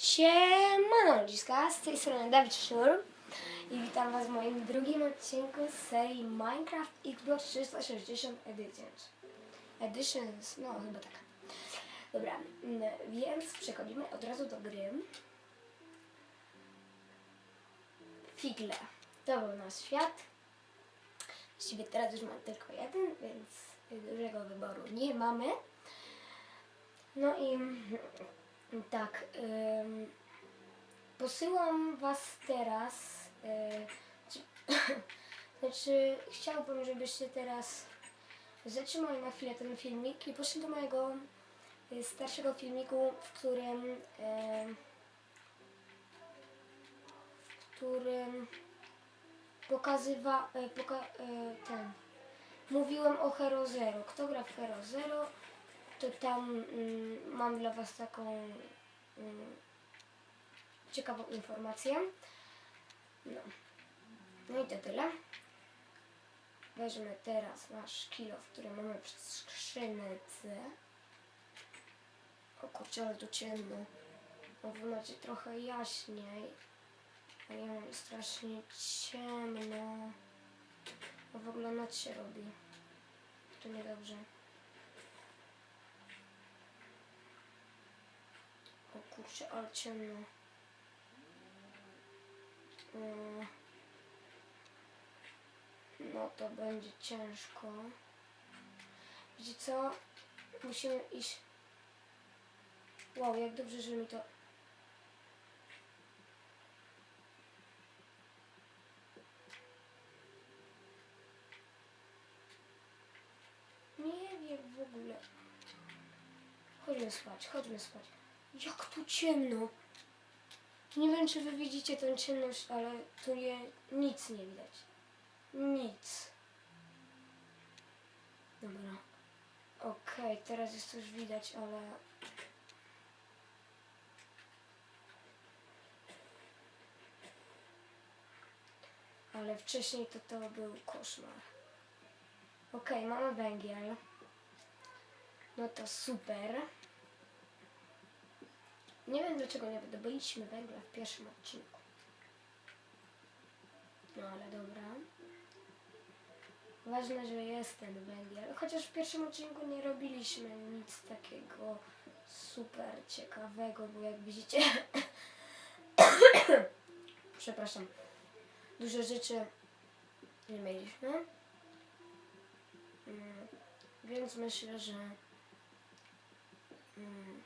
Siemano ludziska, z tej strony Dawid Szur i witam was w moim drugim odcinku z serii Minecraft Xbox 360 Editions. Editions, no chyba tak. Dobra, mm, więc przechodzimy od razu do gry. Figle. To był nasz świat. Właściwie teraz już mam tylko jeden, więc dużego wyboru nie mamy. No i tak, ym, posyłam Was teraz. Y, czy, znaczy, chciałbym, żebyście teraz zatrzymali na chwilę ten filmik i poszli do mojego y, starszego filmiku, w którym. Y, w którym pokazywa. Y, poka, y, ten. Mówiłem o Hero Zero. Kto gra w Hero Zero? To tam mm, mam dla Was taką mm, ciekawą informację. No. no i to tyle. Weźmy teraz nasz kilo, który mamy przy skrzynce. O kurczę, ale tu ciemno. Bo wy macie trochę jaśniej. A ja mam strasznie ciemno. Bo w ogóle noc się robi. To niedobrze. O kurczę, ale ciemno. Mm. No to będzie ciężko. Wiecie co? Musimy iść. Wow, jak dobrze, że mi to... Nie wiem w ogóle. Chodźmy spać, chodźmy spać. Jak tu ciemno. Nie wiem, czy wy widzicie tę ciemność, ale tu je nic nie widać. Nic. Dobra. Okej, teraz jest już widać, ale... Ale wcześniej to to był koszmar. Okej, mamy węgiel. No to super. Nie wiem dlaczego nie wydobyliśmy węgla w pierwszym odcinku. No ale dobra. Ważne, że jest ten węgiel. Chociaż w pierwszym odcinku nie robiliśmy nic takiego super ciekawego, bo jak widzicie... Przepraszam. Dużo rzeczy nie mieliśmy. Mm, Więc myślę, że... mm,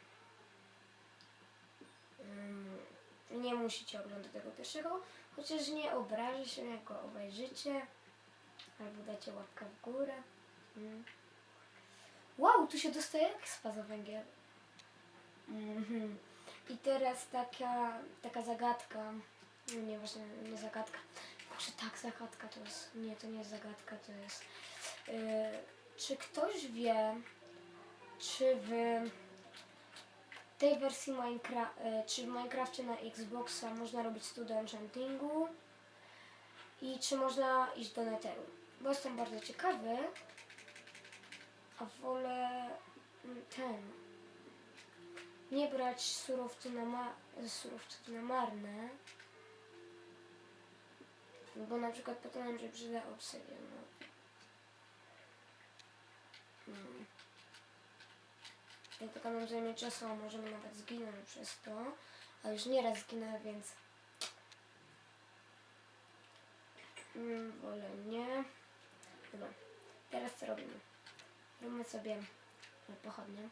Mm, nie musicie oglądać tego pierwszego, chociaż nie obrażę się, jak go obejrzycie, albo dacie łapkę w górę. Mm. Wow, tu się dostaje expa za węgiel. Mhm. I teraz taka, taka zagadka, no nie właśnie, nie zagadka, może tak zagadka to jest, nie, to nie jest zagadka, to jest, yy, czy ktoś wie, czy wy tej wersji Minecraft, czy w Minecrafcie na Xboxa można robić studio enchantingu i czy można iść do Netheru. Bo jestem bardzo ciekawy, a wolę mm, ten nie brać surowców na, ma- surowców na marne, bo na przykład potem nam się przyda. No. Mm. Jak tylko nam zajmie czasu, a możemy nawet zginąć przez to. A już nieraz zginę, więc... Mm, wolę nie. Dobra. Teraz co robimy? Robimy sobie pochodnie.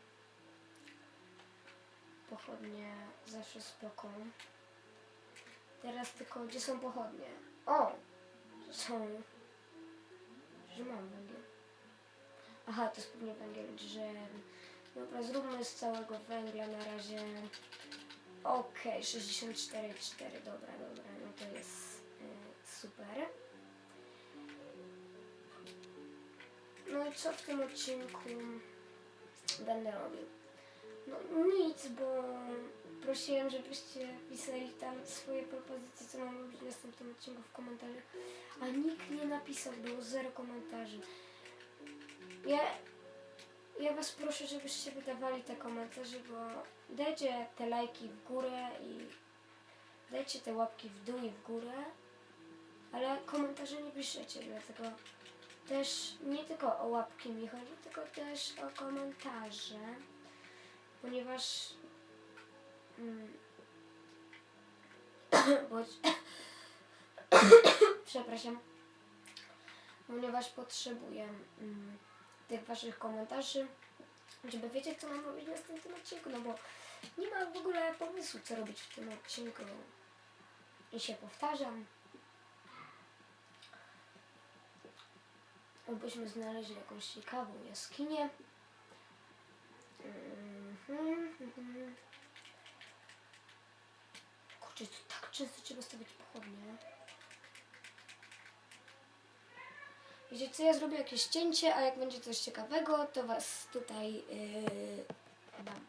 Pochodnie zawsze spoko. Teraz tylko, gdzie są pochodnie? O! Są. Że mam węgiel. Aha, to jest pewnie węgiel drzewny. Dobra, zróbmy z całego węgla na razie. Okej, 64,4. Dobra, dobra, no to jest y, super. No i co w tym odcinku będę robił? No nic, bo prosiłem, żebyście pisali tam swoje propozycje, co mam robić w następnym odcinku w komentarzach, a nikt nie napisał, było zero komentarzy. Ja ja was proszę, żebyście wydawali te komentarze, bo dajcie te lajki w górę i dajcie te łapki w dół i w górę, ale komentarze nie piszecie, dlatego też nie tylko o łapki mi chodzi, tylko też o komentarze, ponieważ mm, bądź, przepraszam, ponieważ potrzebuję mm, tych waszych komentarzy, żeby wiedzieć, co mam robić w następnym odcinku, no bo nie ma w ogóle pomysłu, co robić w tym odcinku. I się powtarzam. Obyśmy znaleźli jakąś ciekawą jaskinię. Mhm, mhm. Kurczę, tak często trzeba stawiać pochodnie. Wiecie co, ja zrobię jakieś cięcie, a jak będzie coś ciekawego, to was tutaj yy, dam.